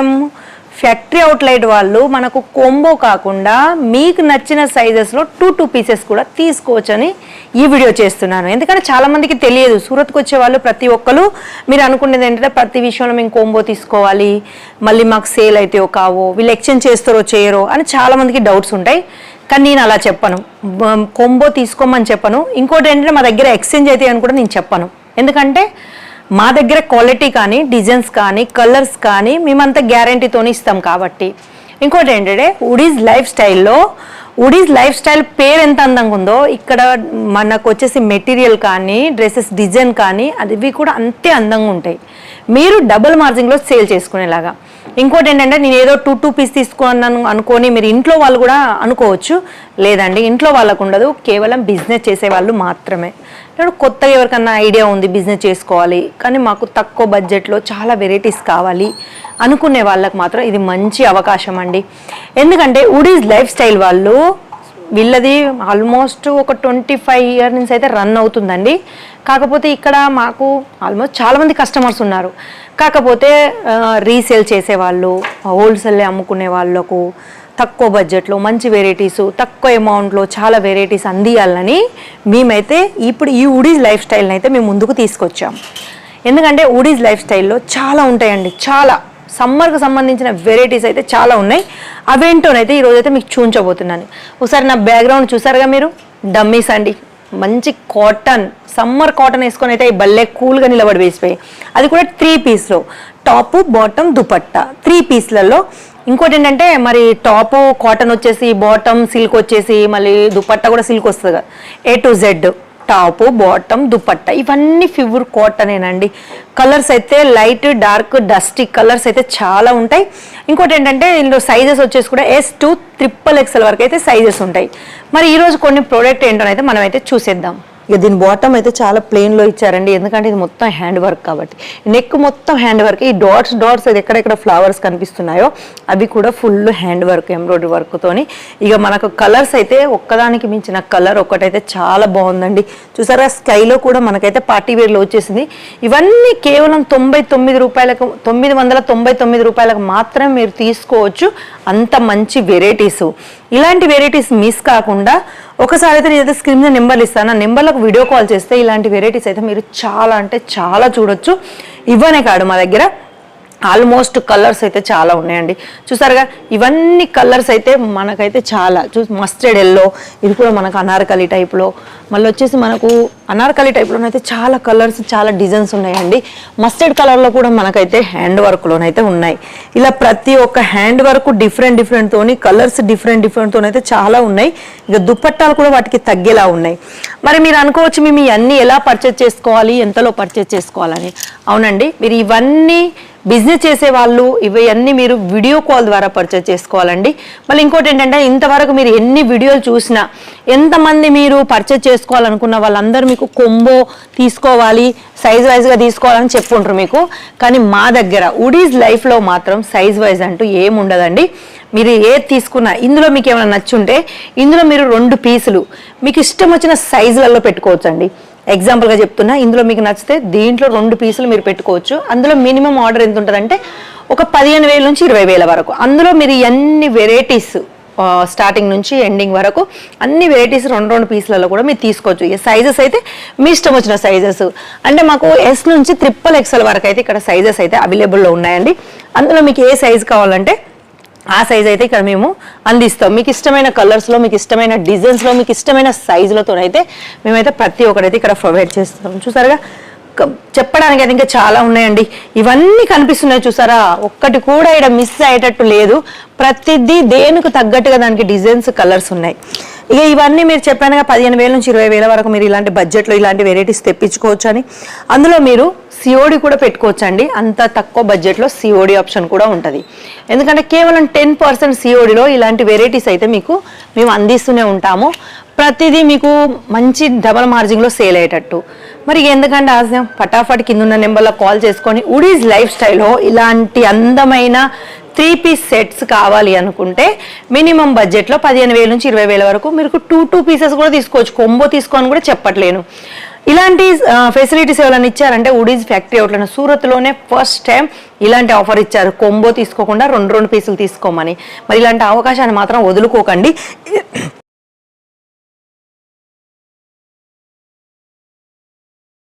Time factory outlet వాళ్ళు మనకు combo కాకుండా మీకు నచ్చిన సైజెస్లో టూ టూ పీసెస్ కూడా తీసుకోవచ్చని ఈ వీడియో చేస్తున్నాను. ఎందుకంటే చాలామందికి తెలియదు. సూరత్కి వచ్చే వాళ్ళు ప్రతి ఒక్కరు మీరు అనుకునేది ఏంటంటే ప్రతి విషయంలో మేము కొంబో తీసుకోవాలి. మళ్ళీ మాకు సేల్ అయితే కావో వీళ్ళు ఎక్స్చేంజ్ చేస్తారో చేయరో అని చాలామందికి డౌట్స్ ఉంటాయి. కానీ నేను అలా చెప్పను. కొంబో తీసుకోమని చెప్పను. ఇంకోటి ఏంటంటే మా దగ్గర ఎక్స్చేంజ్ అయితే అని కూడా నేను చెప్పను. ఎందుకంటే మా దగ్గర క్వాలిటీ కానీ డిజైన్స్ కానీ కలర్స్ కానీ మేమంతా గ్యారంటీతో ఇస్తాం కాబట్టి. ఇంకోటి ఏంటంటే ఉడీస్ లైఫ్ స్టైల్లో ఉడీస్ లైఫ్ స్టైల్ పేరు ఎంత అందంగా ఉందో ఇక్కడ మనకు వచ్చేసి మెటీరియల్ కానీ డ్రెస్సెస్ డిజైన్ కానీ అవి కూడా అంతే అందంగా ఉంటాయి. మీరు డబుల్ మార్జిన్లో సేల్ చేసుకునేలాగా. ఇంకోటి ఏంటంటే నేను ఏదో టూ టూ పీస్ తీసుకున్నాను అనుకొని మీరు ఇంట్లో వాళ్ళు కూడా అనుకోవచ్చు. లేదండి ఇంట్లో వాళ్ళకు ఉండదు. కేవలం బిజినెస్ చేసే వాళ్ళు మాత్రమే. ఇప్పుడు కొత్తగా ఎవరికన్నా ఐడియా ఉంది బిజినెస్ చేసుకోవాలి కానీ మాకు తక్కువ బడ్జెట్లో చాలా వెరైటీస్ కావాలి అనుకునే వాళ్ళకి మాత్రం ఇది మంచి అవకాశం అండి. ఎందుకంటే ఉడీస్ లైఫ్ స్టైల్ వాళ్ళు వీళ్ళది ఆల్మోస్ట్ ఒక ట్వంటీ ఫైవ్ ఇయర్ నుంచి అయితే రన్ అవుతుందండి. కాకపోతే ఇక్కడ మాకు ఆల్మోస్ట్ చాలామంది కస్టమర్స్ ఉన్నారు. కాకపోతే రీసేల్ చేసేవాళ్ళు హోల్సేల్ అమ్ముకునే వాళ్ళకు తక్కువ బడ్జెట్లో మంచి వెరైటీస్ తక్కువ అమౌంట్లో చాలా వెరైటీస్ అందియాలని మేమైతే ఇప్పుడు ఈ ఉడీస్ లైఫ్ స్టైల్ని అయితే మేము ముందుకు తీసుకొచ్చాం. ఎందుకంటే ఉడీస్ లైఫ్ స్టైల్లో చాలా ఉంటాయండి చాలా. సమ్మర్కు సంబంధించిన వెరైటీస్ అయితే చాలా ఉన్నాయి. అవేంటోనైతే ఈరోజైతే మీకు చూపించబోతున్నాను. ఒకసారి నా బ్యాక్గ్రౌండ్ చూసారుగా మీరు? డమ్మీస్ అండి. మంచి కాటన్ సమ్మర్ కాటన్ వేసుకొని అయితే ఈ భలే కూల్గా నిలబడి వేసిపోయి. అది కూడా three పీస్లో. Top bottom dupatta. Three పీస్లలో. ఇంకోటి ఏంటంటే మరి టాప్ కాటన్ వచ్చేసి బాటమ్ సిల్క్ వచ్చేసి మళ్ళీ దుపట్టా కూడా సిల్క్ వస్తుంది కదా A to Z top bottom dupatta ఇవన్నీ ఫివర్ కాటనేనండి. కలర్స్ అయితే లైట్ డార్క్ డస్టీ కలర్స్ అయితే చాలా ఉంటాయి. ఇంకోటి ఏంటంటే ఇందులో సైజెస్ వచ్చేసి కూడా ఎస్ టూ ట్రిపుల్ ఎక్స్ఎల్ వరకు అయితే సైజెస్ ఉంటాయి. మరి ఈరోజు కొన్ని ప్రోడక్ట్ ఏంటోనైతే మనం అయితే చూసేద్దాం. ఇక దీని బాటమ్ అయితే చాలా ప్లెయిన్లో ఇచ్చారండి. ఎందుకంటే ఇది మొత్తం హ్యాండ్ వర్క్ కాబట్టి. నెక్ మొత్తం హ్యాండ్ వర్క్ ఈ డాట్స్ డాట్స్ అది ఎక్కడెక్కడ ఫ్లవర్స్ కనిపిస్తున్నాయో అవి కూడా ఫుల్ హ్యాండ్ వర్క్ ఎంబ్రాయిడరీ వర్క్తోని ఇక మనకు కలర్స్ అయితే ఒక్కదానికి మించిన కలర్ ఒకటైతే చాలా బాగుందండి. చూసారా స్కైలో కూడా మనకైతే పార్టీ వేర్లో వచ్చేసింది. ఇవన్నీ కేవలం తొంభై తొమ్మిది రూపాయలకు తొమ్మిది వందల తొంభై తొమ్మిది రూపాయలకు మాత్రమే మీరు తీసుకోవచ్చు. అంత మంచి వెరైటీస్ ఇలాంటి వెరైటీస్ మిస్ కాకుండా ఒకసారి అయితే నేనైతే స్క్రీన్ మీద నెంబర్లు ఇస్తాను. ఆ నెంబర్లకు వీడియో కాల్ చేస్తే ఇలాంటి వెరైటీస్ అయితే మీరు చాలా అంటే చాలా చూడొచ్చు. ఇవ్వనే కాదు మా దగ్గర. ఆల్మోస్ట్ కలర్స్ అయితే చాలా ఉన్నాయండి. చూసారుగా ఇవన్నీ కలర్స్ అయితే మనకైతే చాలా. చూ మస్టర్డ్ ఎల్లో ఇది కూడా మనకు అనార్కలి టైప్లో. మళ్ళీ వచ్చేసి మనకు అనార్కలి టైప్లోనైతే చాలా కలర్స్ చాలా డిజైన్స్ ఉన్నాయండి. మస్టర్డ్ కలర్లో కూడా మనకైతే హ్యాండ్ వర్క్లోనైతే ఉన్నాయి. ఇలా ప్రతి ఒక్క హ్యాండ్ వర్క్ డిఫరెంట్ డిఫరెంట్తోని కలర్స్ డిఫరెంట్ డిఫరెంట్తోనైతే చాలా ఉన్నాయి. ఇక దుప్పట్టాలు కూడా వాటికి తగ్గేలా ఉన్నాయి. మరి మీరు అనుకోవచ్చు మేము ఇవన్నీ ఎలా పర్చేజ్ చేసుకోవాలి ఎంతలో పర్చేజ్ చేసుకోవాలని. అవునండి మీరు ఇవన్నీ బిజినెస్ చేసే వాళ్ళు ఇవన్నీ మీరు వీడియో కాల్ ద్వారా పర్చేజ్ చేసుకోవాలండి. మళ్ళీ ఇంకోటి ఏంటంటే ఇంతవరకు మీరు ఎన్ని వీడియోలు చూసినా ఎంతమంది మీరు పర్చేజ్ చేసుకోవాలనుకున్న వాళ్ళందరూ మీకు కొంబో తీసుకోవాలి సైజ్ వైజ్గా తీసుకోవాలని చెప్పుంటారు మీకు. కానీ మా దగ్గర ఉడీస్ లైఫ్లో మాత్రం సైజ్ వైజ్ అంటూ ఏముండదండి మీరు ఏది తీసుకున్నా ఇందులో మీకు ఏమైనా నచ్చుంటే ఇందులో మీరు రెండు పీసులు మీకు ఇష్టం వచ్చిన సైజులలో పెట్టుకోవచ్చండి. ఎగ్జాంపుల్గా చెప్తున్నా ఇందులో మీకు నచ్చితే దీంట్లో రెండు పీసులు మీరు పెట్టుకోవచ్చు. అందులో మినిమం ఆర్డర్ ఎంత ఉంటుందంటే ఒక పదిహేను వేల నుంచి ఇరవై వేల వరకు. అందులో మీరు ఎన్ని వెరైటీస్ స్టార్టింగ్ నుంచి ఎండింగ్ వరకు అన్ని వెరైటీస్ రెండు రెండు పీసులలో కూడా మీరు తీసుకోవచ్చు. ఈ సైజెస్ అయితే మీ ఇష్టం వచ్చిన సైజెస్ అంటే మాకు ఎస్ నుంచి ట్రిపుల్ ఎక్స్ఎల్ వరకు అయితే ఇక్కడ సైజెస్ అయితే అవైలబుల్లో ఉన్నాయండి. అందులో మీకు ఏ సైజ్ కావాలంటే ఆ సైజ్ అయితే ఇక్కడ మేము అందిస్తాం. మీకు ఇష్టమైన కలర్స్లో మీకు ఇష్టమైన డిజైన్స్లో మీకు ఇష్టమైన సైజులతో అయితే మేమైతే ప్రతి ఒక్కరైతే ఇక్కడ ప్రొవైడ్ చేస్తాం. చూసారుగా? చెప్పడానికి అయితే ఇంకా చాలా ఉన్నాయండి. ఇవన్నీ కనిపిస్తున్నాయి చూసారా? ఒక్కటి కూడా ఇక్కడ మిస్ అయ్యేటట్టు లేదు. ప్రతిదీ దేనికి తగ్గట్టుగా దానికి డిజైన్స్ కలర్స్ ఉన్నాయి. ఇక ఇవన్నీ మీరు చెప్పానుగా పదిహేను వేల నుంచి ఇరవై వేల వరకు మీరు ఇలాంటి బడ్జెట్లో ఇలాంటి వెరైటీస్ తెప్పించుకోవచ్చు అని అందులో మీరు సిఓడి కూడా పెట్టుకోవచ్చు అండి అంత తక్కువ బడ్జెట్లో సిఓడి ఆప్షన్ కూడా ఉంటుంది. ఎందుకంటే కేవలం టెన్ పర్సెంట్ సిఓడిలో ఇలాంటి వెరైటీస్ అయితే మీకు మేము అందిస్తూనే ఉంటాము. ప్రతిదీ మీకు మంచి డబల్ మార్జిన్లో సేల్ అయ్యేటట్టు. మరి ఎందుకంటే ఆశయం ఫటాఫట్ కింద ఉన్న నెంబర్లో కాల్ చేసుకొని ఉడీస్ లైఫ్ స్టైల్లో ఇలాంటి అందమైన త్రీ పీస్ సెట్స్ కావాలి అనుకుంటే మినిమం బడ్జెట్లో పదిహేను వేల నుంచి ఇరవై వేల వరకు మీరు టూ టూ పీసెస్ కూడా తీసుకోవచ్చు. కొంబో తీసుకోని కూడా చెప్పట్లేను. ఇలాంటి ఫెసిలిటీస్ ఎవరైనా ఇచ్చారంటే ఉడీస్ ఫ్యాక్టరీ అవుట్లైన సూరత్లోనే ఫస్ట్ టైం ఇలాంటి ఆఫర్ ఇచ్చారు. కొంబో తీసుకోకుండా రెండు రెండు పీసులు తీసుకోమని. మరి ఇలాంటి అవకాశాన్ని మాత్రం వదులుకోకండి.